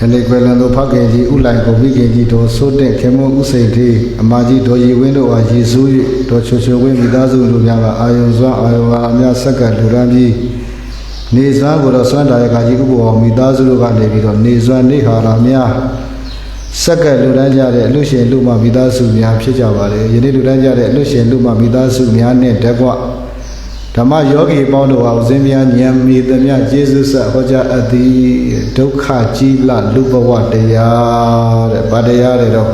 ယနေ့ကွယ်လွန်သူဖခင်ကြီးဥလိုင်ကိုမိခင်ကြီးတော်စိုးတဲ့ခေမုဥစိန်ထေးအမကြီးတော်ရီဝင်းတို့အားရည်စူး၍တော်ချွချွဝင်းမိသားစုလူများကအာယုံစွာအာယုံအားအများဆက်ကလူရန်ပြီးနေစွမ်းကိုတော့စွမ်းတာရကကြီးဥပ္ပဝမိသားစုတို့ကနေပြီးတော့နေစွမ်းနေဟာရများဆက်ကလူရန်ကြတဲ့အလူရှင်လူမမိသားစုများဖြစ်ကြပါလေယနေ့လူရန်ကြတဲ့အလူရှင်လူမမိသားစုများနဲ့တကွ ဓမ္မယောဂီပေါင်းတို့ဟာဦးဇင်းများဉာဏ်မီသမျှကျေးဇူးဆက်ဟောကြားအပ်သည်ဒုက္ခကြီးလလူဘဝတရားတဲ့ဗာတရားတွေတော့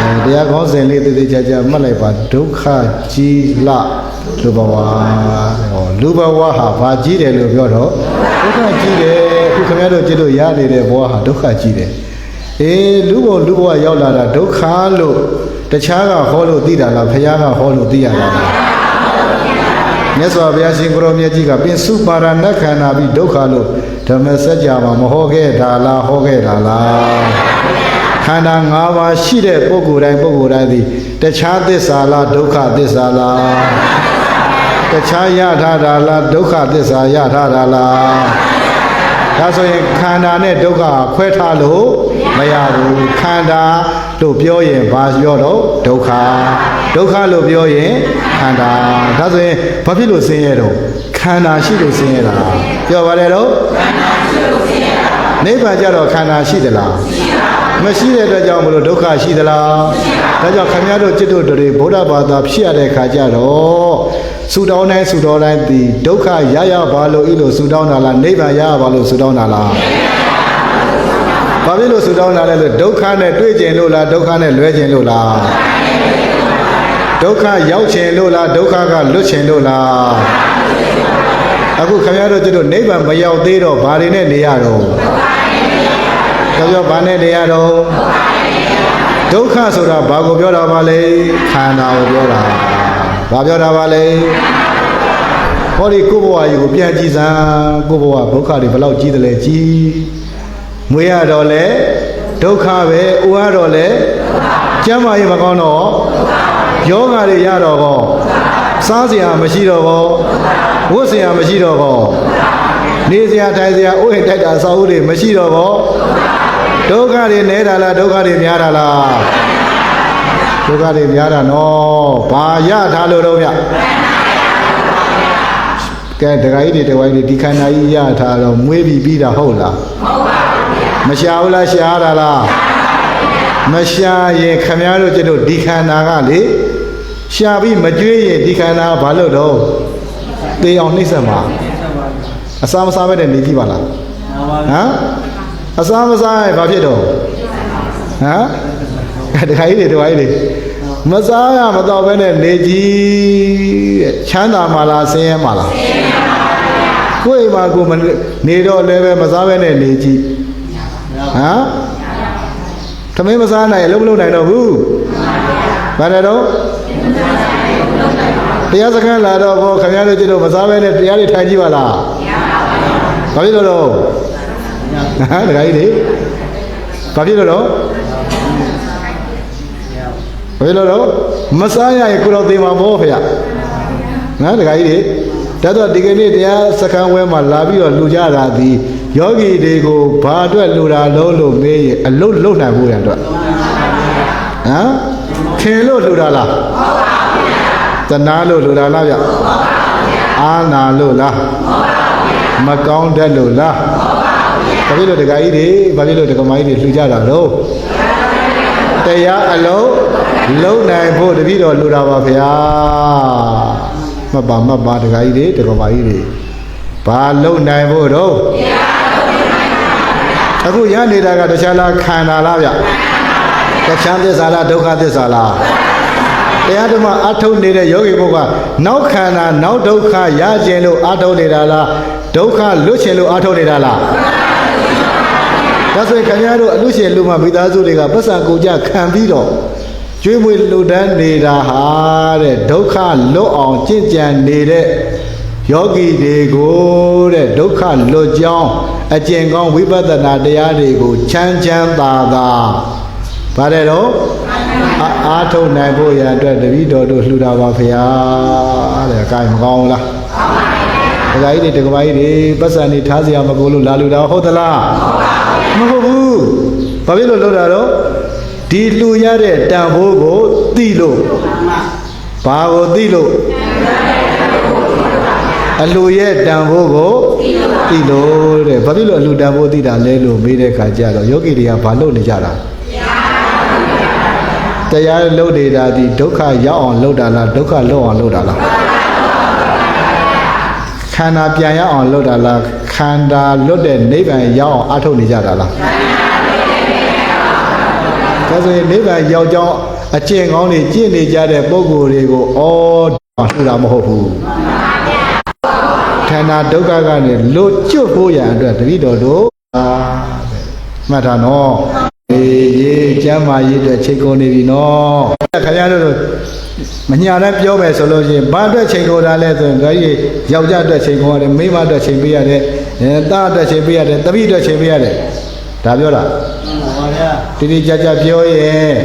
အဲတရားကောင်းစဉ်လေးတည်တည်ချာချာမှတ်လိုက်ပါဒုက္ခကြီးလလူဘဝဟောလူဘဝဟာဘာကြီးတယ်လို့ပြောတော့ဒုက္ခကြီးတယ်အခုခင်ဗျားတို့ကြည့်လို့ရနေတဲ့ဘဝဟာဒုက္ခကြီးတယ်အေးလူဘဝလူဘဝရောက်လာတာဒုက္ခလို့ တခြားကဟောလို့သိတာလားဖခင်ကဟောလို့သိရတာလားမြတ်စွာဘုရားရှင်ကိုရောမြတ်ကြီးကပင်စုပါရဏခန္ဓာပြီးဒုက္ခလို့ဓမ္မစကြာမှာမဟောခဲ့တာလားဟောခဲ့တာလားခန္ဓာ၅ပါးရှိတဲ့ပုဂ္ဂိုလ်တိုင်းပုဂ္ဂိုလ်တိုင်းသည်တခြားသစ္စာလားဒုက္ခသစ္စာလားတခြားရထားတာလားဒုက္ခသစ္စာရထားတာလားဒါဆိုရင်ခန္ဓာနဲ့ဒုက္ခခွဲထားလို့မရဘူးခန္ဓာ လို့ပြောရင်ဘာပြောတော့ဒုက္ခဒုက္ခလို့ပြောရင်ခန္ဓာဒါဆိုရင်ဘာဖြစ်လို့ဆင်းရဲတော့ခန္ဓာရှိလို့ဆင်းရဲတာပြောပါတယ်တော့ခန္ဓာရှိလို့ဆင်းရဲတာနိဗ္ဗာန်ကြတော့ခန္ဓာရှိသလားမရှိတဲ့အတွက်ကြောင့်မလို့ဒုက္ခရှိသလားဒါကြောင့်ခင်ဗျားတို့จิตတို့တွေဗုဒ္ဓဘာသာဖြစ်ရတဲ့ခါကျတော့ဆူတောင်းတိုင်းဆူတောင်းတိုင်းဒီဒုက္ခရရပါလို့ဤလိုဆူတောင်းတာလားနိဗ္ဗာန်ရရပါလို့ဆူတောင်းတာလား ဘာဖြစ်လို့ဆူတောင်းတာလဲလို့ဒုက္ခနဲ့တွေ့ကျင်လို့လားဒုက္ခနဲ့လွဲကျင်လို့လားဒုက္ခရောက်ချင်လို့လားဒုက္ခကလွတ်ချင်လို့လားအခုခင်ဗျားတို့ကျတို့နိဗ္ဗာန်မရောက်သေးတော့ဘာတွေနဲ့နေရတော့ပြောပြောဘာနဲ့နေရတော့ဒုက္ခဆိုတာဘာကိုပြောတာပါလဲခန္ဓာကိုပြောတာဘာပြောတာပါလဲဟောဒီကိုယ့်ဘဝကြီးကိုပြန်ကြည့်စမ်းကိုယ့်ဘဝဒုက္ခတွေဘယ်လောက်ကြီးတယ်လဲကြီး မွေးရတော့လဲဒုက္ခပဲဥရတော့လဲကျမ်းမာရေးမကောင်းတော့ယောဂါတွေရတော့ကောစားစရာမရှိတော့ကောဝတ်စရာမရှိတော့ကောနေစရာထိုင်စရာဥယျာဉ်တိုက်တာစာအုပ်တွေမရှိတော့ကောဒုက္ခတွေနေတာလားဒုက္ခတွေများတာလားဒုက္ခတွေများတာနော်ဘာရထားလို့တော့ဗျကဲဒကာကြီးတွေတဝိုင်းတွေဒီခန္ဓာကြီးရထားတော့မွေးပြီးပြီးတာဟုတ်လားမ ရှာဘူးလားရှားတာလားမရှာရင်ခမည်းတော်ကျတို့ဒီခန္ဓာကလေရှာပြီးမကြွေးရင်ဒီခန္ဓာကဘာလို့တော့သေအောင်နှိမ့်ဆက်မှာအစာမစားပဲနဲ့နေကြည့်ပါလားဟမ်အစာမစားရင်ဘာဖြစ်တော့ဟမ်တခါကြီးတွေတခါကြီးတွေမစားရမတော့ပဲနဲ့နေကြည့်တဲ့ချမ်းသာမှာလားဆင်းရဲမှာလားဆင်းရဲပါဘူးကိုယ်အိမ်မှာကိုယ်မနေတော့လည်းပဲမစားပဲနဲ့နေကြည့် ဟမ်သမင်းမစားနိုင်အလုပ်မလုပ်နိုင်တော့ဘူးဘာလဲတော့တရားစခန်းလာတော့ဘောခင်ဗျားတို့ကျတော့မစားပဲနဲ့တရားတွေထိုင်ကြည့်ပါလားမရပါဘူးဘာဖြစ်လို့တော့ဟမ်ဒကာကြီးတွေဘာဖြစ်လို့တော့ဘာဖြစ်လို့တော့မစားရရင်ကိုတော့သေမှာပေါ့ဖေ။နော်ဒကာကြီးတွေဒါတော့ဒီကနေ့တရားစခန်းဝဲမှာလာပြီးတော့လူကြတာဒီ ယောဂီတွေကိုဘာအတွက်လူတာလုံးလို့မေးရင်အလုတ်လုံနိုင်ဖို့ရအတွက်ဟမ်ခင်လို့လူတာလားဟုတ်ပါဘူးဗျာတနာလို့လူတာလားဗျဟုတ်ပါဘူးဗျာအာနာလို့လားဟုတ်ပါဘူးဗျာမကောင်းတတ်လို့လားဟုတ်ပါဘူးဗျာဘာဖြစ်လို့ဒကာကြီးတွေဘာဖြစ်လို့ဒကမကြီးတွေလှူကြတာတော့တရားအလုံးလုံနိုင်ဖို့တပည့်တော်လူတာပါဗျာမှတ်ပါမှတ်ပါဒကာကြီးတွေဒကမကြီးတွေဘာလုံနိုင်ဖို့တော့ အခုရနေတာကတခြားလားခန္ဓာလားဗျတခြားသစ္စာလားဒုက္ခသစ္စာလားတရားဓမ္မအထုတ်နေတဲ့ယောဂီဘုကနောက်ခန္ဓာနောက်ဒုက္ခရခြင်းလို့အထုတ်နေတာလားဒုက္ခလွတ်ခြင်းလို့အထုတ်နေတာလားဒါဆိုရင်ခင်ဗျားတို့အလူရှင်လူမမိသားစုတွေကပတ်စံကိုကြခံပြီးတော့ကျွေးမွေးလူတန်းနေတာဟာတဲ့ဒုက္ခလွတ်အောင်ကြင်ကြံနေတဲ့ ယောဂီတွေကိုတဲ့ဒုက္ခလွတ်ကြောင်းအကျင့်ကောင်းဝိပဿနာတရားတွေကိုချမ်းချမ်းသာသာဗါတယ်တော့အာအာထုတ်နိုင်ဖို့ရအတွက်တပည့်တော်တို့လှူတာပါဖရာတဲ့အကိုင်မကောင်းဘူးလားဒကာကြီးတွေဒကာမကြီးတွေပတ်စံနေထားစရာမကိုလို့လာလူတာဟုတ်သလားမဟုတ်ဘူးဘာဖြစ်လို့လုပ်တာတော့ဒီလူရတဲ့တန်ဖိုးကိုသိလို့ဘာကိုသိလို့ အလူရဲ့တန်ဖိုးကိုသိလို့တဲ့ဘာဖြစ်လို့အလူတန်ဖိုးသိတာလဲလို့မေးတဲ့ခါကျတော့ယောဂီတွေကဘာလုပ်နေကြတာတရားလုပ်နေတာဒီဒုက္ခရောက်အောင်လုပ်တာလားဒုက္ခလွတ်အောင်လုပ်တာလားခန္ဓာပြန်ရအောင်လုပ်တာလားခန္ဓာလွတ်တဲ့နိဗ္ဗာန်ရောက်အောင်အထုတ်နေကြတာလားဒါဆိုရင်နိဗ္ဗာန်ရောက်ကြောင်းအကျင့်ကောင်းတွေကျင့်နေကြတဲ့ပုဂ္ဂိုလ်တွေကိုဩလှူတာမဟုတ်ဘူးခ န္ဓာဒုက္ခကနေလွတ်ကျွတ်ဖို့ရန်အတွက်တတိတော်တို့အာတဲ့မှတ်တာနော်အေးရေးကျမ်းမာရေးအတွက်ချိန်ကုန်နေပြီနော်ခင်ဗျားတို့တို့မညာနဲ့ပြောမယ်ဆိုလို့ရှိရင်ဘာအတွက်ချိန်ကုန်တာလဲဆိုရင်ဒါကြီးယောက်ျားအတွက်ချိန်ကုန်ရတယ်မိန်းမအတွက်ချိန်ပေးရတယ်အဲသားအတွက်ချိန်ပေးရတယ်တပည့်အတွက်ချိန်ပေးရတယ်ဒါပြောတာပါဗျာတိတိကျကျပြောရင်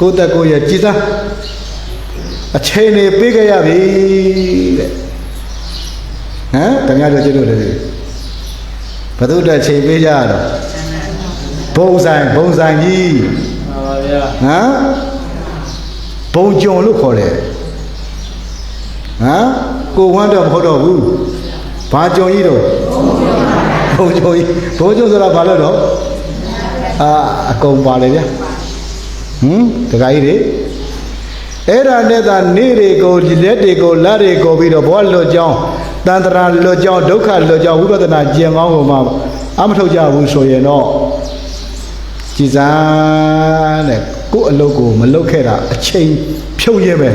ကိုယ့်တက်ကိုယ့်ရဲ့ကြည်စားအချိန်နေပေးခဲ့ရပြီတဲ့ ဟမ်တမရတို့ကျတို့တယ်ဘသူအတွက်ချိန်ပေးကြရတော့ဘုံဆိုင်ဘုံဆိုင်ကြီးပါဗျာဟမ်ဘုံကြုံလို့ခေါ်တယ်ဟမ်ကိုဝမ်းတော့မဟုတ်တော့ဘူးဘာကြုံကြီးတော့ဘုံကြုံကြီးဘုံကြုံဆိုတာဘာလို့တော့အာအကုန်ပါလေဗျဟမ်တခါကြီးတွေအဲ့ဒါနဲ့သာနေတွေကိုလက်တွေကိုလက်တွေကိုပြီးတော့ဘောလွတ်ကြောင်း တန်တရာလွတ်ကြောင်းဒုက္ခလွတ်ကြောင်းဝိပဿနာကျင့်ကောင်းကိုမှအမထုတ်ကြဘူးဆိုရင်တော့ကြည်စမ်းတဲ့ကိုယ့်အလုပ်ကိုမလုပ်ခဲ့တာအချိန်ဖြုတ်ရဲပဲ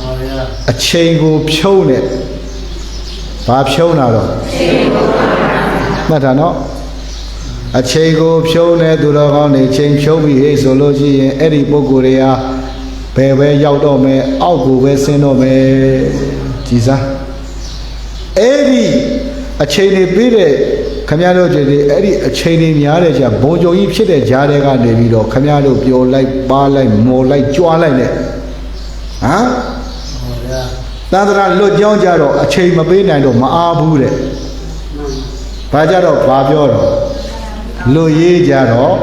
ပါဗျာအချိန်ကိုဖြုံးနဲ့ဘာဖြုံးတာတော့မှတ်တာနော်အချိန်ကိုဖြုံးတဲ့သူတော်ကောင်းတွေချိန်ဖြုံးပြီးဟေ့ဆိုလို့ရှိရင်အဲ့ဒီပုံကိုယ်တွေဟာဘယ်ပဲရောက်တော့မယ်အောက်ကိုပဲဆင်းတော့မယ်ကြည်စား အဲ့ဒီအချိန်တွေပြီးတဲ့ခမရတို့တွေအဲ့ဒီအချိန်တွေများတဲ့ကြာဘုံကြုံကြီးဖြစ်တဲ့ဂျားတွေကနေပြီးတော့ခမရတို့ပျော်လိုက်ပါလိုက်မော်လိုက်ကြွားလိုက်နဲ့ဟမ်ပါဗျာသန္တရာလွတ်ကြောင်းကြတော့အချိန်မပေးနိုင်တော့မအားဘူးတဲ့။ဘာကြတော့ဘာပြောတော့လွတ်ရေးကြတော့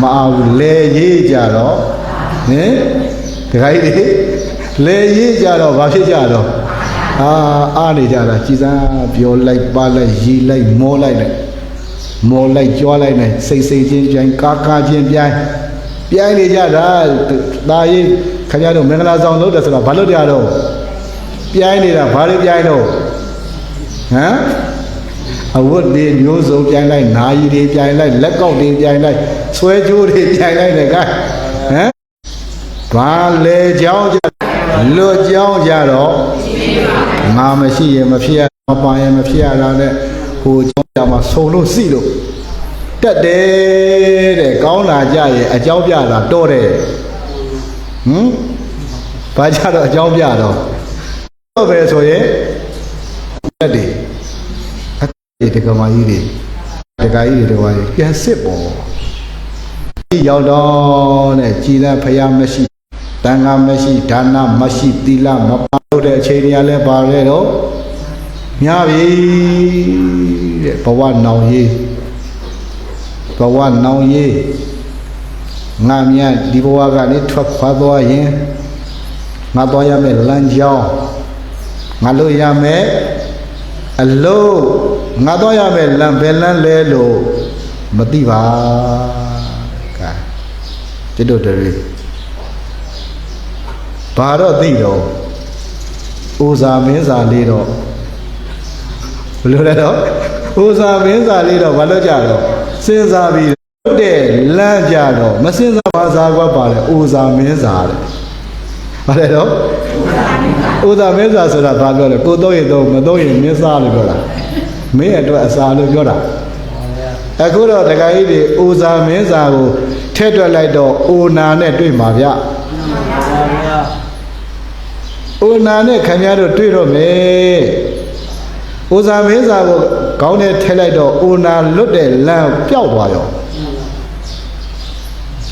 မအားဘူးလဲရေးကြတော့ဟင်ဒကာကြီးတွေလဲရေးကြတော့ဘာဖြစ်ကြတော့ အာအားနေကြတာကြည်စမ်းပြောလိုက်ပါလိုက်ရီလိုက်မောလိုက်လိုက်မောလိုက်ကြွားလိုက်လိုက်စိတ်စိတ်ချင်းပြိုင်ကာကာချင်းပြိုင်ပြိုင်နေကြတာဒါရေးခင်ဗျားတို့မင်္ဂလာဆောင်လုပ်တယ်ဆိုတော့ဘာလုပ်ကြတော့ပြိုင်းနေတာဘာလို့ပြိုင်းတော့ဟမ်အဝတ်တွေမျိုးစုံပြိုင်းလိုက်နာယီတွေပြိုင်းလိုက်လက်ကောက်တွေပြိုင်းလိုက်ဆွဲကြိုးတွေပြိုင်းလိုက်တယ်ကဲဟမ်ဘာလဲကြောင်းကြ လွတ်ကြောင်းကြတော့ငါမရှိရင်မဖြစ်ရမပါရင်မဖြစ်ရတာနဲ့ဟိုကြောင်းကြမှာဆုံလို့စီလို့တက်တယ်တဲ့ကောင်းလာကြရဲ့အကြောင်းပြတာတော့တယ်ဟမ်ဘာကြတော့အကြောင်းပြတော့တော့ပဲဆိုရင်တက်တယ်အတေတကမာကြီးတွေတကကြီးတွေတကမာကြီးပြန်စစ်ပေါ်ဒီရောက်တော့တဲ့ကြည်သာဖယားမရှိ တန်ခါမရှိဒါနမရှိသီလမပါလို့တဲ့အချိန်တွေကလည်းပါလေတော့များပြီတဲ့ဘဝနောင်ရေးဘဝနောင်ရေးငါမြတ်ဒီဘဝကနေထွက်ခွာသွားရင်ငါသွားရမယ့်လမ်းကြောင်းငါလို့ရမယ်အလို့ငါတော့ရမယ်လမ်းဘယ်လမ်းလဲလို့မသိပါကဲတိတို့တွေ ဘာတော့သိတော့ဥဇာမင်းစာလေးတော့ဘယ်လိုလဲတော့ဥဇာမင်းစာလေးတော့ဘာလို့ကြတော့စဉ်းစားပြီးတဲ့လမ်းကြတော့မစဉ်းစားပါစားကွက်ပါလေဥဇာမင်းစာတဲ့ဘာလဲတော့ဥဒ္ဒမင်းစာဆိုတာဘာပြောလဲကိုတော့ရင်တော့မတော့ရင်မင်းစားလို့ပြောတာမင်းအတွက်အစာလို့ပြောတာပါဗျာအခုတော့တခါကြီးတွေဥဇာမင်းစာကိုထည့်တွက်လိုက်တော့အိုနာနဲ့တွေ့မှာဗျပါဗျာ အိုနာနဲ့ခင်ဗျားတို့တွေ့တော့မယ်ဥဇာမင်းစာကိုခေါင်းထဲထည့်လိုက်တော့အိုနာလွတ်တဲ့လမ်းပျောက်သွားရော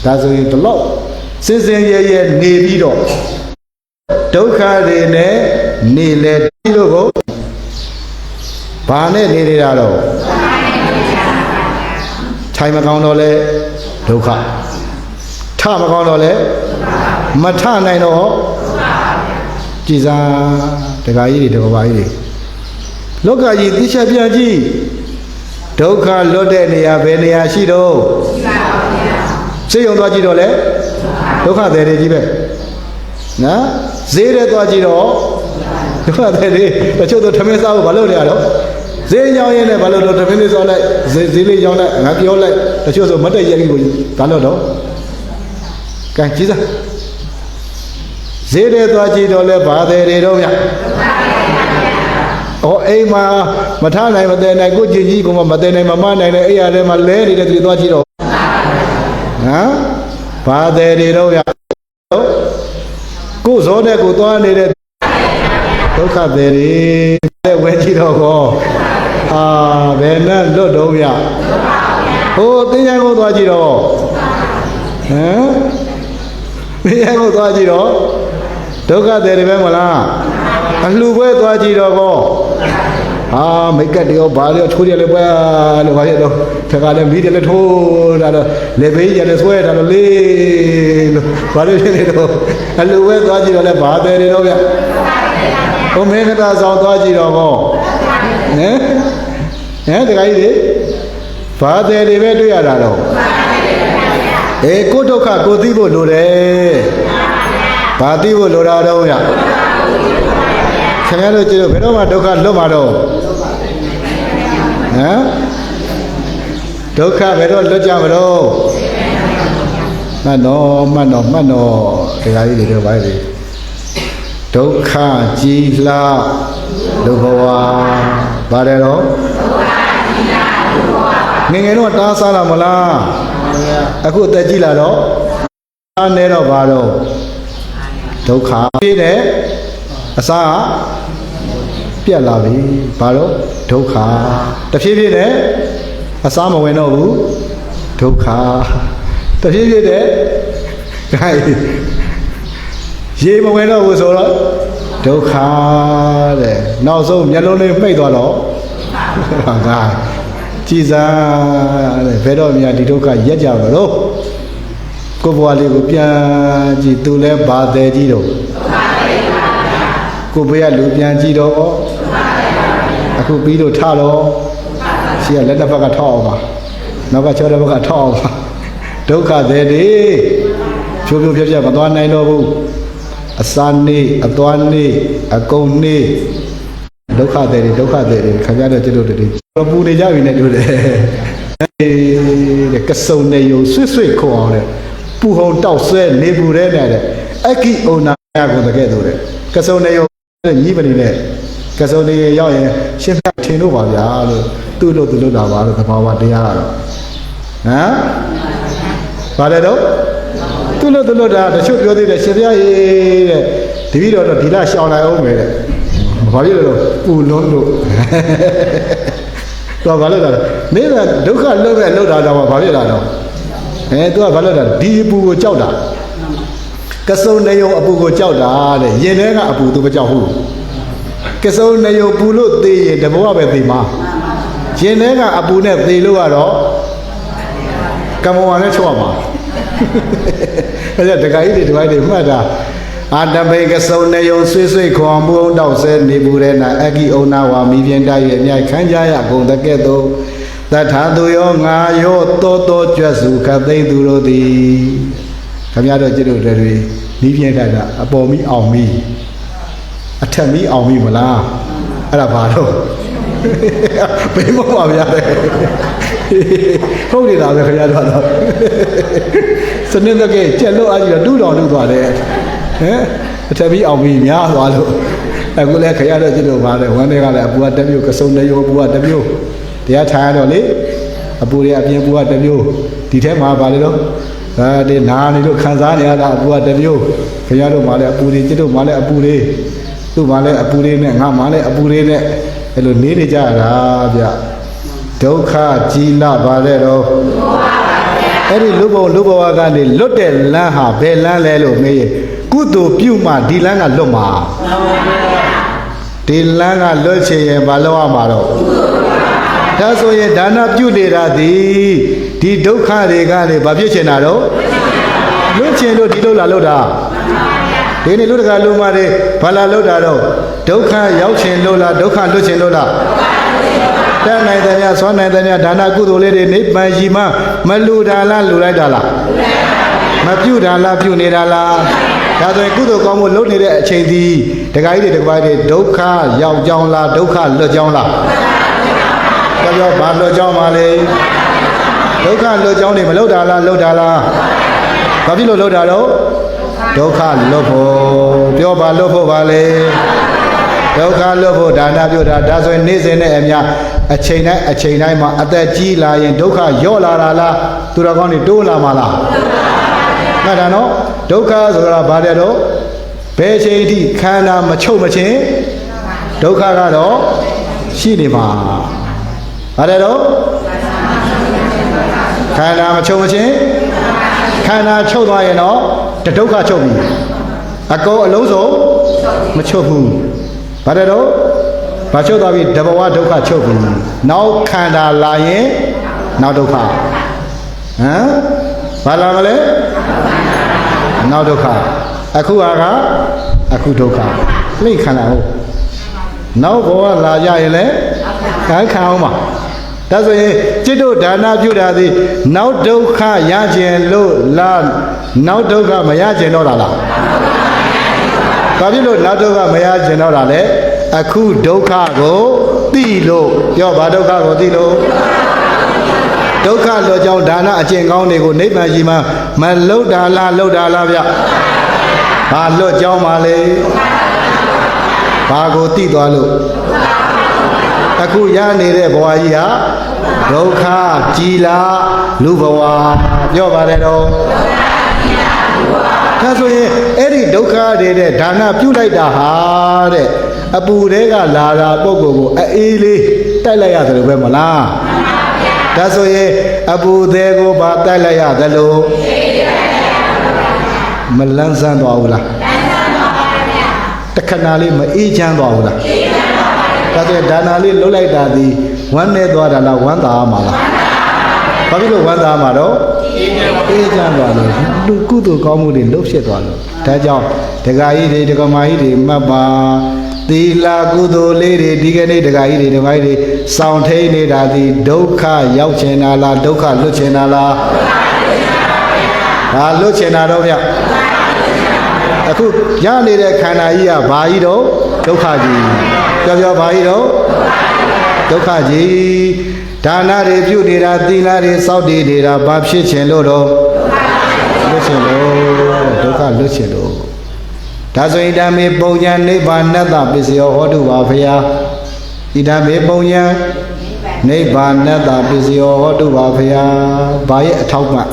ဒါဆိုရင်ဒီလောက်စင်စင်ရဲရဲနေပြီးတော့ဒုက္ခတွေနဲ့နေလေဒီလိုကိုဘာနဲ့နေနေတာတော့ထိုင်မကောင်းတော့လဲဒုက္ခထမကောင်းတော့လဲမထနိုင်တော့ ကြည်စားတခါကြီးတွေတကဘာကြီးတွေလောကကြီးသိချက်ပြန်ကြည့်ဒုက္ခလွတ်တဲ့နေရာဘယ်နေရာရှိတော့စိတ်ယုံသွားကြည့်တော့လေဒုက္ခတွေတွေကြီးပဲနော်ဈေးတဲ့သွားကြည့်တော့ဒုက္ခတွေတွေတချို့တော့ထမင်းစားဖို့မလုပ်နေရတော့ဈေးကြောင်းရင်းနဲ့ဘာလို့တော့ထမင်းလေးစားလိုက်ဈေးဈေးလေးကြောင်းလိုက်ငါပြောလိုက်တချို့ဆိုမတ်တက်ရက်ကြီးကိုဘာလို့တော့ကဲကြည့်စား ဈေးတဲ့သွားကြည့်တော့လဲဘာတွေတွေတော့ဗျဩအိမ်မှာမထနိုင်မတဲနိုင်ကိုကြင်ကြီးကမမတဲနိုင်မမနိုင်တဲ့အိယာထဲမှာလဲနေတဲ့သူသွားကြည့်တော့ဟမ်ဘာတွေတွေတော့ဗျကိုဇောတဲ့ကိုသွားနေတဲ့ဒုက္ခတွေတွေတဲ့ဝဲကြည့်တော့ကောအာဘယ်နဲ့လွတ်တော့ဗျဟိုတင်းရကိုသွားကြည့်တော့ဟမ်တင်းရကိုသွားကြည့်တော့ ဒုက္ခတွေတွေပဲမလားအလှပွဲသွားကြည့်တော့ကောဟာမိတ်ကတ်တရောဘာလို့ထိုးရလဲပွဲလို့ဘာဖြစ်တော့ထက်ကလည်းမီးတယ်လည်းထိုးတာတော့လေဘေးရလည်းဆွဲတာတော့လေးလို့ဘာလို့ဖြစ်နေတော့အလှပွဲသွားကြည့်တော့လည်းဘာတယ်တွေတော့ဗျဟိုမင်းကတာဆောင်သွားကြည့်တော့ကောဟမ်ဟမ်တခါကြီးလေဘာတယ်တွေပဲတွေ့ရတာတော့အေးကိုဒုက္ခကိုသိဖို့လိုတယ် ဘာသိဖို့လိုတာတော့ဗျခင်ဗျားတို့ကြည့်လို့ဘယ်တော့မှဒုက္ခလွတ်မှာတော့ဟမ်ဒုက္ခဘယ်တော့လွတ်ကြမလို့မှတ်တော့မှတ်တော့မှတ်တော့တရားကြီးတွေတော့ပါလေဒုက္ခကြီးလှဒုဘဝပါတယ်တော့ငယ်ငယ်တော့တားစားလာမလားမှန်ပါဗျာအခုအသက်ကြီးလာတော့အားနေတော့ဘာတော့ ဒုက္ခပြည့်တယ်အစာကပြက်လာပြီဘာတော့ဒုက္ခတဖြည်းဖြည်းနဲ့အစာမဝင်တော့ဘူးဒုက္ခတဖြည်းဖြည်းနဲ့ဒါရေမဝင်တော့ဘူးဆိုတော့ဒုက္ခတဲ့နောက်ဆုံးမျက်လုံးလေးမှိတ်သွားတော့ဟာငါကြည်စားတဲ့ဘယ်တော့မှဒီဒုက္ခရက်ကြမလို့ ကိုယ်ဘဝလေးကိုပြန်ကြည့်သူလဲဘာသေးကြီးတော့ကိုယ်ဘဝလူပြန်ကြည့်တော့အခုပြီးတော့ထတော့ရှိရလက်တစ်ဖက်ကထောက်အောင်ပါနောက်ကချောတဲ့ဘက်ကထောက်အောင်ပါဒုက္ခသေးတယ်ဖြိုးဖြိုးဖြက်ဖြက်မသွားနိုင်တော့ဘူးအစာနေအသွားနေအကုန်နေဒုက္ခသေးတယ်ဒုက္ခသေးတယ်ခင်ဗျားတို့ကျွတ်တို့တည်းပူနေကြပြီနဲ့တို့တယ်အေးတဲ့ကစုံနေယုံဆွတ်ဆွတ်ခေါ်အောင်တဲ့ ပူဟုံတောက်ဆွဲနေပူတဲ့နဲ့တဲ့အခိဩနာယကိုတကဲ့သို့တဲ့ကစုံနေယုံတဲ့ညီးပနေနဲ့ကစုံနေရောက်ရင်ရှင်းပြထင်လို့ပါဗျာလို့သူ့လို့သူ့လို့တာပါလို့သဘာဝတရားကတော့ဟမ်ပါတယ်တော့သူ့လို့သူ့လို့တာတချို့ပြောသေးတယ်ရှင်ပြရေတဲ့တပည့်တော်တော့ဒီလားရှောင်းလိုက်အောင်မယ်တဲ့ဘာဖြစ်လို့လဲပူလွန်းလို့တော့ဘာလို့လဲမင်းကဒုက္ခလုံးမဲ့လောက်တာတော့ဘာဖြစ်လာတော့ အဲသူကဘာလို့လဲဒီအပူကိုကြောက်တာကစုံနေယုံအပူကိုကြောက်တာတဲ့ရင်ထဲကအပူသူမကြောက်ဘူးကစုံနေယုံပူလို့သေရင်တဘောပဲသေမှာရင်ထဲကအပူနဲ့သေလို့ကတော့ကမ္မဝါနဲ့ချောက်မှာအဲဒါတခါကြီးတွေဒီဘက်တွေမှတ်တာအာတပိကစုံနေယုံဆွေးဆွေးခွန်မှုအောင်တောက်ဆဲနေဘူးတဲ့နာအကိဩနာဝါမိပြင်းတိုက်ရဲ့အမြိုက်ခန်းကြရကုန်တကဲ့သို့ သထာသူယောငါယောတောတောကြွတ်စုခသိသူတို့သည်ခမရတို့ကျတို့တွေနီးပြင်းတာကအပေါ်မီအောင်မီအထက်မီအောင်မီမလားအဲ့ဒါဘာလို့ဘေးမပါဗျာဟုတ်နေတာပဲခမရတို့တော့စနစ်တကယ်ကျက်လို့အကြည့်တူးတော်လုပ်သွားတယ်ဟမ်အထက်မီအောင်မီများသွားလို့အခုလည်းခရရတော့ကျတို့ပါတယ်ဝမ်းတွေကလည်းအပူကတစ်မျိုးကစုံတစ်မျိုးအပူကတစ်မျိုး တရားထိုင်ရတော့လေအပူတွေအပြင်ပူကတစ်မျိုးဒီထဲမှာပါလေတော့အဲဒီနာနေလို့ခံစားနေရတာအပူကတစ်မျိုးခရတို့မှလည်းအပူတွေจิตတို့မှလည်းအပူတွေသူ့မှလည်းအပူတွေနဲ့ငါမှလည်းအပူတွေနဲ့အဲ့လိုနေနေကြတာဗျဒုက္ခကြီးလာပါလေတော့အဲ့ဒီလူဘုံလူဘဝကနေလွတ်တဲ့လမ်းဟာဘယ်လမ်းလဲလို့မေးရင်ကုသိုလ်ပြုမှဒီလမ်းကလွတ်မှာမှန်ပါဗျာတဒီလမ်းကလွတ်ချင်ရင်မလုပ်ရမှာတော့ ဒါဆိုရင်ဒါနပြုနေတာဒီဒီဒုက္ခတွေကနေဘာဖြစ်ချင်တာတော့လွတ်ချင်လို့ဒီလိုလာလို့တာဒီနေ့လူတကာလူမတွေဘာလာလို့တာတော့ဒုက္ခရောက်ချင်လို့လားဒုက္ခလွတ်ချင်လို့လားတတ်နိုင်တယ်များဆွမ်းနိုင်တယ်များဒါနကုသိုလ်လေးတွေနိဗ္ဗာန်ရှိမှမလူတာလားလူလိုက်တာလားမပြုတာလားပြုနေတာလားဒါဆိုရင်ကုသိုလ်ကောင်းမှုလုပ်နေတဲ့အချိန်ဒီဒကာကြီးတွေဒကာမကြီးတွေဒုက္ခရောက်ကြောင်းလားဒုက္ခလွတ်ကြောင်းလား ပြောပြောဘာလွတ်ကြောင်းပါလဲဒုက္ခလွတ်ကြောင်းတွေမလုပ်တာလားလုပ်တာလားဘာဖြစ်လို့လုပ်တာတော့ဒုက္ခလွတ်ဖို့ပြောပါလွတ်ဖို့ပါလေဒုက္ခလွတ်ဖို့ဒါနပြုတာဒါဆိုရင်နေ့စဉ်နဲ့အများအချိန်တိုင်းအချိန်တိုင်းမှာအသက်ကြီးလာရင်ဒုက္ခရော့လာတာလားသူတော်ကောင်းတွေတိုးလာမှာလားမှတ်တာနော်ဒုက္ခဆိုတာဘာတဲ့တော့ဘယ်ချိန်ထိခန္ဓာမချုပ်မချင်းဒုက္ခကတော့ရှိနေမှာ ဘာတဲ့တော့ခန္ဓာမချုပ်မချင်းခန္ဓာချုပ်သွားရင်တော့တဒုက္ခချုပ်ပြီအကုန်အလုံးစုံမချုပ်ဘူးဘာတဲ့တော့ဘာချုပ်သွားပြီတဘဝဒုက္ခချုပ်ပြီနောက်ခန္ဓာလာရင်နောက်ဒုက္ခဟမ်ဘာလာမလဲနောက်ဒုက္ခအခုဟာကအခုဒုက္ခလိခန္ဓာဟုတ်နောက်ဘဝလာကြရင်လည်းခံခံအောင်ပါ ဒါဆိုရင်จิตတို့ဒါနပြုတာသည်နောက်ဒုက္ခရခြင်းလို့လားနောက်ဒုက္ခမရခြင်းတော့တာလားဘာဖြစ်လို့နောက်ဒုက္ခမရခြင်းတော့တာလဲအခုဒုက္ခကိုသိလို့ပြောဘာဒုက္ခကိုသိလို့ဒုက္ခလွတ်ကြောင်းဒါနအကျင့်ကောင်းတွေကိုနိဗ္ဗာန်ရှိမှမလုတ်တာလားလုတ်တာလားဗျဘာလွတ်ကြောင်းပါလေဘာကိုသိသွားလို့အခုရနေတဲ့ဘဝကြီးဟာ ဒုက္ခကြီးလားလူဘဝပြောပါတယ်တော့ဒါဆိုရင်အဲ့ဒီဒုက္ခတွေတဲ့ဒါနပြုလိုက်တာဟာတဲ့အပူတွေကလာတာပုံကိုယ်ကိုအေးလေးတိုက်လိုက်ရတယ်လို့ပဲမလားဒါဆိုရင်အပူသေးကိုပါတိုက်လိုက်ရတယ်လို့မလန်းဆန်းသွားဘူးလားတခဏလေးမအေးချမ်းသွားဘူးလားဒါဆိုရင်ဒါနာလေးလှုပ်လိုက်တာဒီ ဝမ်းနေသွားတာလားဝမ်းသာမှာလားဘာဖြစ်လို့ဝမ်းသာမှာတော့အေးချမ်းသွားလို့လူကုသိုလ်ကောင်းမှုတွေလှုပ်ဖြစ်သွားလို့ဒါကြောင့်ဒကာကြီးတွေဒကာမကြီးတွေမှတ်ပါသီလကုသိုလ်လေးတွေဒီကနေ့ဒကာကြီးတွေဒကာကြီးတွေစောင့်ထိန်နေတာဒီဒုက္ခရောက်ချင်တာလားဒုက္ခလွတ်ချင်တာလားဒါလွတ်ချင်တာတော့ဗျအခုရနေတဲ့ခန္ဓာကြီးကဘာကြီးတော့ဒုက္ခကြီးပြောပြောဘာကြီးတော့ဒုက္ခ ကြီးဒါနတွေပြုနေတာသီလတွေစောင့်တည်နေတာဘာဖြစ်ချင်လို့တော့လွတ်ချင်လို့ဒုက္ခလွတ်ချင်လို့ဒါဆိုရင်ဓမ္မေပုံညာနိဗ္ဗာန်တ္တပစ္စယောဟောတုပါဖရာဣဒံမေပုံညာနိဗ္ဗာန်တ္တပစ္စယောဟောတုပါဖရာဘာရဲ့အထောက်ပံ့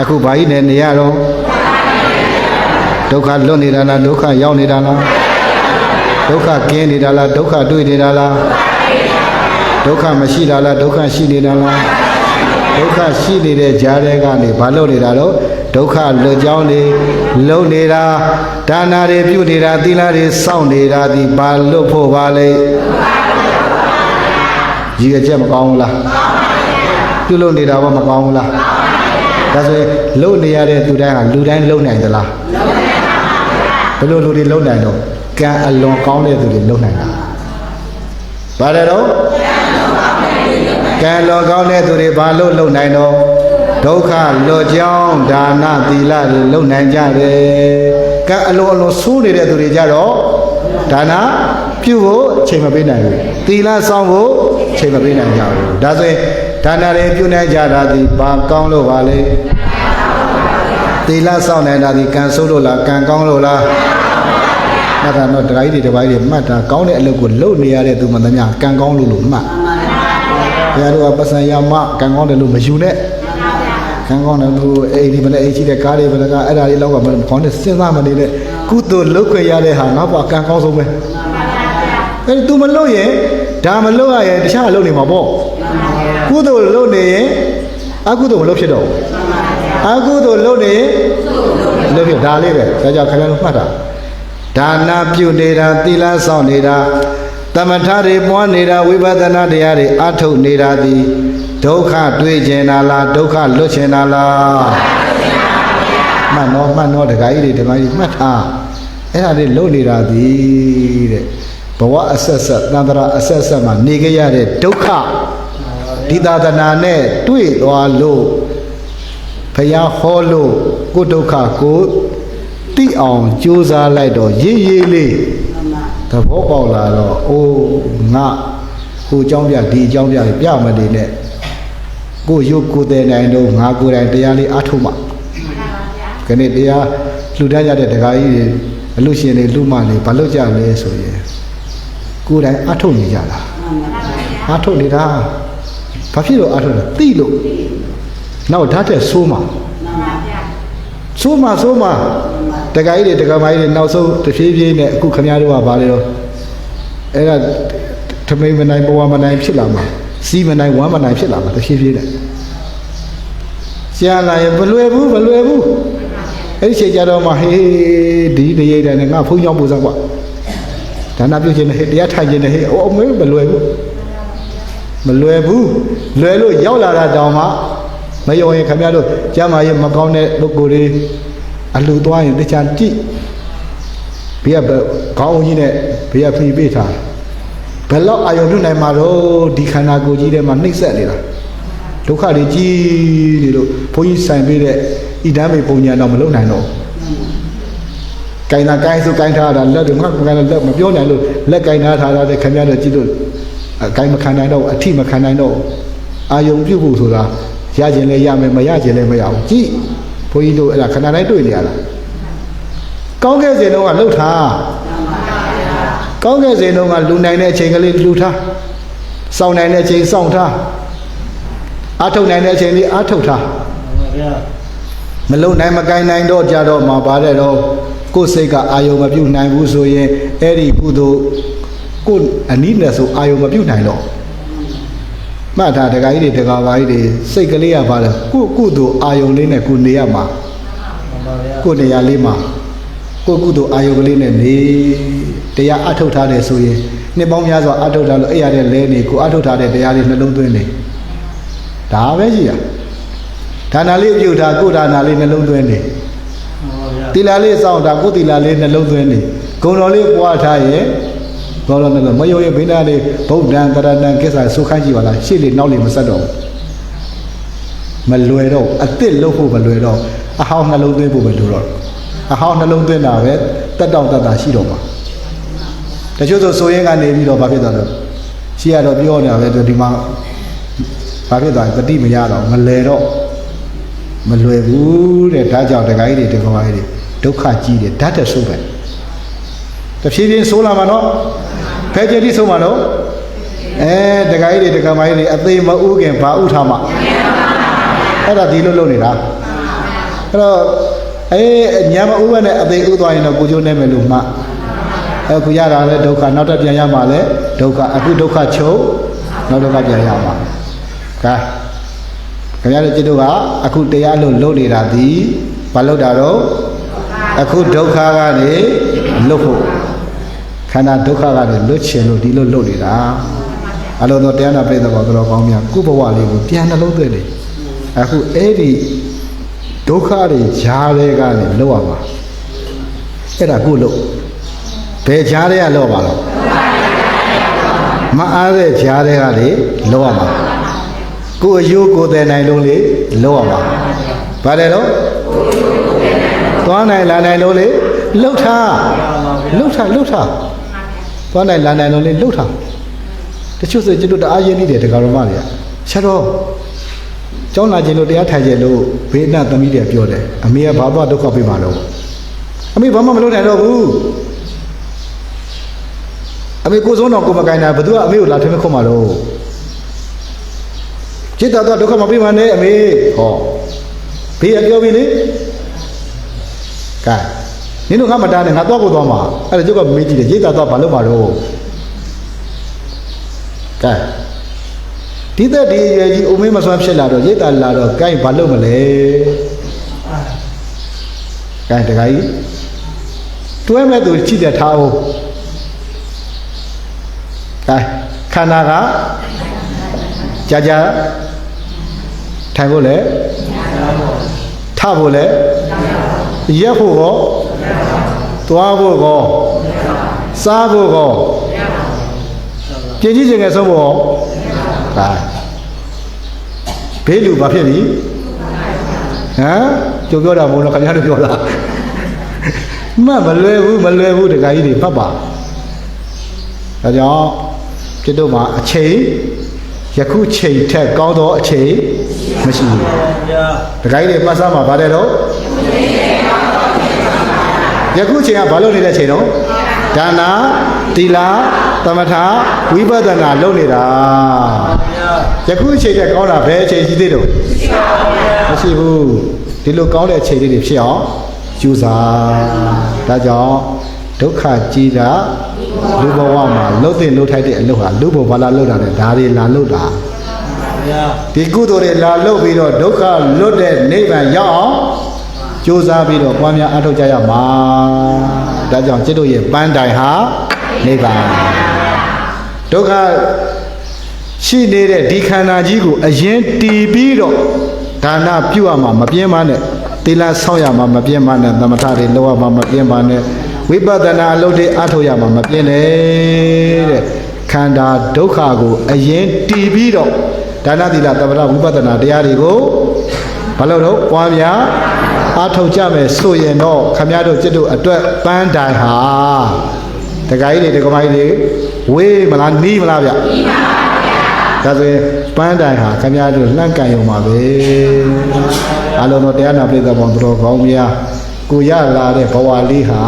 အခုဘာကြီးနဲ့နေရတော့ဒုက္ခလွတ်နေတာလားဒုက္ခရောက်နေတာလား ဒုက္ခကင်းနေတာလားဒုက္ခတွေ့နေတာလားဒုက္ခမရှိတာလားဒုက္ခရှိနေတာလားဒုက္ခရှိနေတဲ့ကြားထဲကနေဘာလုပ်နေတာတော့ဒုက္ခလွတ်ကြောင်းနေလုံနေတာဒါနာတွေပြုနေတာသီလတွေစောင့်နေတာဒီဘာလွတ်ဖို့ပါလဲရည်ရချက်မကောင်းဘူးလားပြုလုပ်နေတာဘာမကောင်းဘူးလားဒါဆိုရင်လုံနေရတဲ့သူတိုင်းဟာလူတိုင်းလုံနိုင်သလားဘယ်လိုလူတွေလုံနိုင်တော့ ကံအလွန်ကောင်းတဲ့သူတွေလုံနိုင်တာဘာလဲတော့ကံလွန်ကောင်းတဲ့သူတွေဘာလို့လုံနိုင်တော့ဒုက္ခလွတ်ကြောင်းဒါနသီလတွေလုံနိုင်ကြတယ်ကံအလွန်အလွန်ဆိုးနေတဲ့သူတွေကြတော့ဒါနပြုဖို့အချိန်မပေးနိုင်ဘူးသီလဆောင်ဖို့အချိန်မပေးနိုင်ကြဘူးဒါဆိုရင်ဒါနတွေပြုနိုင်ကြတာဒီဘာကောင်းလို့ပါလဲသီလဆောင်နိုင်တာဒီကံဆိုးလို့လားကံကောင်းလို့လား မှတ်တာတော့ဒကာကြီးတွေဒကာကြီးတွေမှတ်တာကောင်းတဲ့အလုပ်ကိုလုပ်နေရတဲ့သူမှန်သမျှကံကောင်းလို့လို့မှတ်ဘုရားတို့ကပစံရမကံကောင်းတယ်လို့မယူနဲ့ကံကောင်းတယ်လို့အိမ်ဒီမလဲအိမ်ရှိတဲ့ကားတွေဘယ်ကအဲ့ဒါလေးလောက်ကမခေါင်းနဲ့စဉ်းစားမနေနဲ့ကုသိုလ်လုပ်ခွင့်ရတဲ့ဟာငါ့ဘာကံကောင်းဆုံးပဲအဲ့ဒီ तू မလုပ်ရင်ဒါမလုပ်ရရင်တခြားလုပ်နေမှာပေါ့ကုသိုလ်လုပ်နေရင်အကုသိုလ်မလုပ်ဖြစ်တော့ဘူးအကုသိုလ်လုပ်နေရင်လုပ်ဖြစ်ဒါလေးပဲဒါကြောင့်ခင်ဗျားတို့မှတ်တာ ဒါနာပြုနေတာသီလဆောင်နေတာသမထတွေပွားနေတာဝိပဿနာတရားတွေအထုတ်နေတာသည်ဒုက္ခတွေ့ကျင်တာလားဒုက္ခလွတ်ကျင်တာလားမှန်တော့မှန်တော့တခါကြီးတွေတခါကြီးမှတ်ထားအဲ့ဒါတွေလုံနေတာသည်တဲ့ဘဝအဆက်ဆက်တန်ត្រာအဆက်ဆက်မှာနေကြရတဲ့ဒုက္ခဒီသာသနာနဲ့တွေ့သွားလို့ဖယားဟောလို့ကိုယ်ဒုက္ခကို တိအောင်ကြိုးစားလိုက်တော့ရေးရေးလေးသဘောပေါက်လာတော့အိုးငါဟိုအကြောင်းပြဒီအကြောင်းပြပြမနေနဲ့ကိုရုပ်ကိုယ်တဲ့နိုင်တော့ငါကိုယ်တိုင်တရားလေးအထုမှခဏတရားလှူဒန်းကြတဲ့ဒကာကြီးတွေအလူရှင်တွေလူမတွေဘာလို့ကြလဲဆိုရင်ကိုယ်တိုင်အထုနေကြတာအထုနေတာဘာဖြစ်လို့အထုလဲသိလို့နောက်ဓာတ်တဲ့ဆိုးမှာဆိုးမဆိုးမ တခါကြီးတွေတခါမကြီးတွေနောက်ဆုံးတဖြည်းဖြည်းနဲ့အခုခမရတို့ကဗာလေတော့အဲ့ဒါထမိန်မနိုင်ဘဝမနိုင်ဖြစ်လာမှာစီးမနိုင်ဝမ်းမနိုင်ဖြစ်လာမှာတဖြည်းဖြည်းနဲ့ရှားလာရင်မလွယ်ဘူးမလွယ်ဘူးအဲ့ဒီချိန်ကြတော့မှဟေးဒီတရိတ်တယ်နဲ့ငါဖုန်းကြောင်းပူစားကွာဒါနာပြုတ်ခြင်းနဲ့ဟေးတရားထိုင်ခြင်းနဲ့ဟေးအိုအမေမလွယ်ဘူးမလွယ်ဘူးလွယ်လို့ရောက်လာတာတောင်မှမယုံရင်ခမရတို့ကျမ်းမာရေးမကောင်းတဲ့ပုဂ္ဂိုလ်တွေ အလှသွားရင်တခြားကြည့်ဘေးကခေါင်းကြီးနဲ့ဘေးကဖိပေးထားဘယ်တော့အာယုံပြုတ်နိုင်မှာတော့ဒီခန္ဓာကိုယ်ကြီးထဲမှာနှိမ့်ဆက်နေတာဒုက္ခတွေကြီးနေလို့ဘုန်းကြီးဆိုင်ပေးတဲ့ဣဒံမေပုံညာတော့မလုပ်နိုင်တော့ကင်တာကိုင်းဆိုကိုင်းထားတာလက်တွေငါကလက်မပြောနိုင်လို့လက်ကင်ထားထားတဲ့ခမရတို့ကြည့်လို့အကိုင်းမခံနိုင်တော့အထိမခံနိုင်တော့အာယုံပြုတ်ဖို့ဆိုတာရခြင်းလည်းရမယ်မရခြင်းလည်းမရဘူးကြည့် ဘုန်းကြီးတို့အဲ့ဒါခဏတိုင်းတွေ့နေရတာကောင်းခဲ့စဉ်တော့ကလှုပ်ထားကောင်းခဲ့စဉ်တော့ကလူနိုင်တဲ့အချိန်ကလေးလူထားစောင့်နိုင်တဲ့အချိန်စောင့်ထားအာထုတ်နိုင်တဲ့အချိန်လေးအာထုတ်ထားမှန်ပါဗျာမလုံနိုင်မကိုင်းနိုင်တော့ကြတော့မှာပါတဲ့တော့ကိုယ်စိတ်ကအာယုံမပြုတ်နိုင်ဘူးဆိုရင်အဲ့ဒီကုသိုလ်ကိုယ်အနည်းနဲ့ဆိုအာယုံမပြုတ်နိုင်တော့ မှတ်ထားတခါကြီးတွေတခါပါကြီးတွေစိတ်ကလေးကပါလဲကိုကုသိုလ်အာယုံလေးနဲ့ကိုနေရမှာမှန်ပါဗျာကိုနေရာလေးမှာကိုကုသိုလ်အာယုံကလေးနဲ့နေတရားအထုတ်ထားတယ်ဆိုရင်နှစ်ပေါင်းများစွာအထုတ်ထားလို့အဲ့ရတဲ့လဲနေကိုအထုတ်ထားတဲ့တရားလေးနှလုံးသွင်းနေဒါပဲကြီးရဒါနာလေးပြုတ်ထားကိုယ်ဒါနာလေးနှလုံးသွင်းနေမှန်ပါဗျာတီလာလေးစောင့်တာကိုယ်တီလာလေးနှလုံးသွင်းနေဂုံတော်လေးပွားထားရ င်ဘောလုံးနဲ့မယုံရင်ဘိန်းသားလေးဗုဒ္ဓံတရတံကိစ္စဆုခိုင်းကြည့်ပါလားရှေ့လေးနောက်လေးမဆက်တော့ဘူးမလွယ်တော့အစ်စ်လို့ဖို့မလွယ်တော့အဟောင်းနှလုံးသွင်းဖို့ပဲလိုတော့အဟောင်းနှလုံးသွင်းတာပဲတက်တောင့်တက်တာရှိတော့မှာတချို့ဆိုဆိုရင်ကနေပြီးတော့ဘာဖြစ်သွားလဲရှေ့ကတော့ပြောနေတာပဲဒီမှာဘာဖြစ်သွားလဲတတိမရတော့မလဲတော့မလွယ်ဘူးတဲ့ဒါကြောင့်တခါကြီးတွေတခါကြီးတွေဒုက္ခကြီးတယ်ဓာတ်တက်ဆိုးပဲ တဖြည်းဖြည်းဆိုးလာမှာနော်ဖဲကြတိဆိုးမှာနော်အဲတခါကြီးတွေတခါမကြီးတွေအသေးမဥခင်ဘာဥထားမှာအဲ့ဒါဒီလိုလုပ်နေတာအဲ့တော့အေးညာမဥဘနဲ့အသေးဥသွားရင်တော့ကိုကျိုးနေမယ်လို့မှတ်အခုရတာလဲဒုက္ခနောက်တစ်ပြန်ရမှာလဲဒုက္ခအခုဒုက္ခချုပ်နောက်ဒုက္ခပြန်ရမှာကဲခင်ဗျားတို့จิตတို့ကအခုတရားလို့လုပ်နေတာဒီဘာလုပ်တာတော့အခုဒုက္ခကနေလွတ်ဖို့ ခန္ဓာဒုက္ခကနေလွတ်ချင်လို့ဒီလိုလုပ်နေတာအလုံးတော်တရားနာပြည့်တဲ့ဘောတော်ကောင်းများကုဘဝလေးကိုပြန်နှလုံးသွင်းနေအခုအဲ့ဒီဒုက္ခတွေဈာတဲ့ကနေလွတ်ရမှာအဲ့ဒါကုလို့ဘယ်ဈာတဲ့ကလွတ်ပါလားမအားတဲ့ဈာတဲ့ကလေလွတ်ရမှာကိုယ်အယိုးကိုယ်တဲ့နိုင်လုံးလေးလောက်ရပါဗါတယ်တော့သွားနိုင်လာနိုင်လုံးလေးလှုပ်ထားလှုပ်ထားလှုပ်ထား သွားနိုင်လာနိုင်တော့လေလှုပ်ထားတချို့ဆိုကျွန်တော်တအားရင်းနေတယ်ဒကာရမတွေကဆရာတော်ကျောင်းလာခြင်းလို့တရားထိုင်ခြင်းလို့ဘေးနတ်သမီးတွေပြောတယ်အမေကဘာသွားဒုက္ခပေးမှာလို့အမေဘာမှမလုပ်နိုင်တော့ဘူးအမေကိုစုံတော်ကိုမကိုင်းတာဘသူကအမေကိုလာထင်းမခွတ်မှာတော့จิตတော်တော့ဒုက္ခမပေးမှာနဲ့အမေဟောဘေးကပြောပြီလေကဲ နင်တို့ငါမတားနဲ့ငါသွားဖို့သွားမှာအဲ့ဒါကျုပ်ကမေးကြည့်တယ်ရိတ်သားသွားဘာလုပ်မှာတော့ကဲဒီသက်ဒီအရွယ်ကြီးအုံမင်းမစွမ်းဖြစ်လာတော့ရိတ်သားလာတော့ကဲဘာလုပ်မလဲကဲတခါကြီးတွဲမဲ့သူကြည့်တဲ့ထားအောင်ကဲခန္ဓာကကြာကြာထိုင်ဖို့လဲထဖို့လဲရက်ဖို့ရော သွားဖို့ကောစားဖို့ကောပြင်ကြီးခြင်းငယ်ဆုံးဖို့ကောကဲဘေးလူဘာဖြစ်ပြီဟမ်ကြိုပြောတာမဟုတ်လားခင်ဗျားတို့ပြောလားမမလွယ်ဘူးမလွယ်ဘူးတခါကြီးတွေဖတ်ပါဒါကြောင့်จิตတို့မှာအချိန်ယခုချိန်ထက်ကောင်းသောအချိန်မရှိဘူးဗျာတခါကြီးတွေပတ်စားမှာဗါတယ်တော့ ယခုချိန်ကဘာလုပ်နေတဲ့ချိန်တော့ဒါနာတိလာသမထဝိပဿနာလုပ်နေတာဗျာယခုချိန်တဲ့ကောင်းတာဘယ်အချိန်ရှိသေးတော့မရှိဘူးဒီလိုကောင်းတဲ့အချိန်လေးတွေဖြစ်အောင်ယူစားဒါကြောင့်ဒုက္ခကြီးတာလူဘဝမှာလှုပ်တဲ့လှုပ်ထိုက်တဲ့အလုပ်ဟာလူဘဝလာလှုပ်တာနဲ့ဒါတွေလာလှုပ်တာဗျာဒီကုသိုလ်တွေလာလှုပ်ပြီးတော့ဒုက္ခလွတ်တဲ့နိဗ္ဗာန်ရောက်အောင် ကြိုးစားပြီးတော့ပွားများအထောက်ကြရမှာဒါကြောင့်จิตတို့ရဲ့ပန်းတိုင်ဟာနိဗ္ဗာန်ဒုက္ခရှိနေတဲ့ဒီခန္ဓာကြီးကိုအရင်တီးပြီးတော့ဒါနပြုရမှာမပြင်းမနဲ့သီလဆောက်ရမှာမပြင်းမနဲ့သမထတွေလုပ်ရမှာမပြင်းမနဲ့ဝိပဿနာအလုပ်တွေအထောက်ရမှာမပြင်းနဲ့တဲ့ခန္ဓာဒုက္ခကိုအရင်တီးပြီးတော့ဒါနသီလသမထဝိပဿနာတရားတွေကိုဘာလို့တော့ပွားများ အထောက်ကြမယ်ဆိုရင်တော့ခမရတို့จิตတို့အတွက်ပန်းတိုင်ဟာတခါကြီးတွေတက္ကမကြီးတွေဝေးမလားနီးမလားဗျနီးပါဒါဆိုရင်ပန်းတိုင်ဟာခမရတို့လှန့်ကန်ရုံပါပဲအလုံးတော်တရားနာပြိဿပေါင်းတော်ကောင်းများကိုရလာတဲ့ဘဝလေးဟာ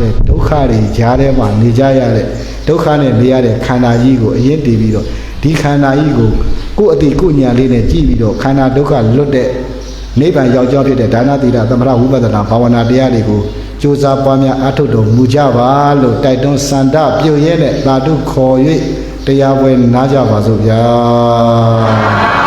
တဲ့ဒုက္ခတွေကြားထဲမှာနေကြရတဲ့ဒုက္ခနဲ့နေရတဲ့ခန္ဓာကြီးကိုအရင်တည်ပြီးတော့ဒီခန္ဓာကြီးကိုကိုယ်အတိကိုယ်ညာလေးနဲ့ကြည့်ပြီးတော့ခန္ဓာဒုက္ခလွတ်တဲ့ နိဗ္ဗာန်ရောက်ကြောင်းဖြစ်တဲ့ဒါနသီလသမထဝိပဿနာဘာဝနာတရားတွေကိုကြိုးစားပွားများအားထုတ်တော်မူကြပါလို့တိုက်တွန်းစန္ဒပြုတ်ရဲတဲ့သာဓုခေါ်၍တရားပွဲနားကြပါစို့ဗျာ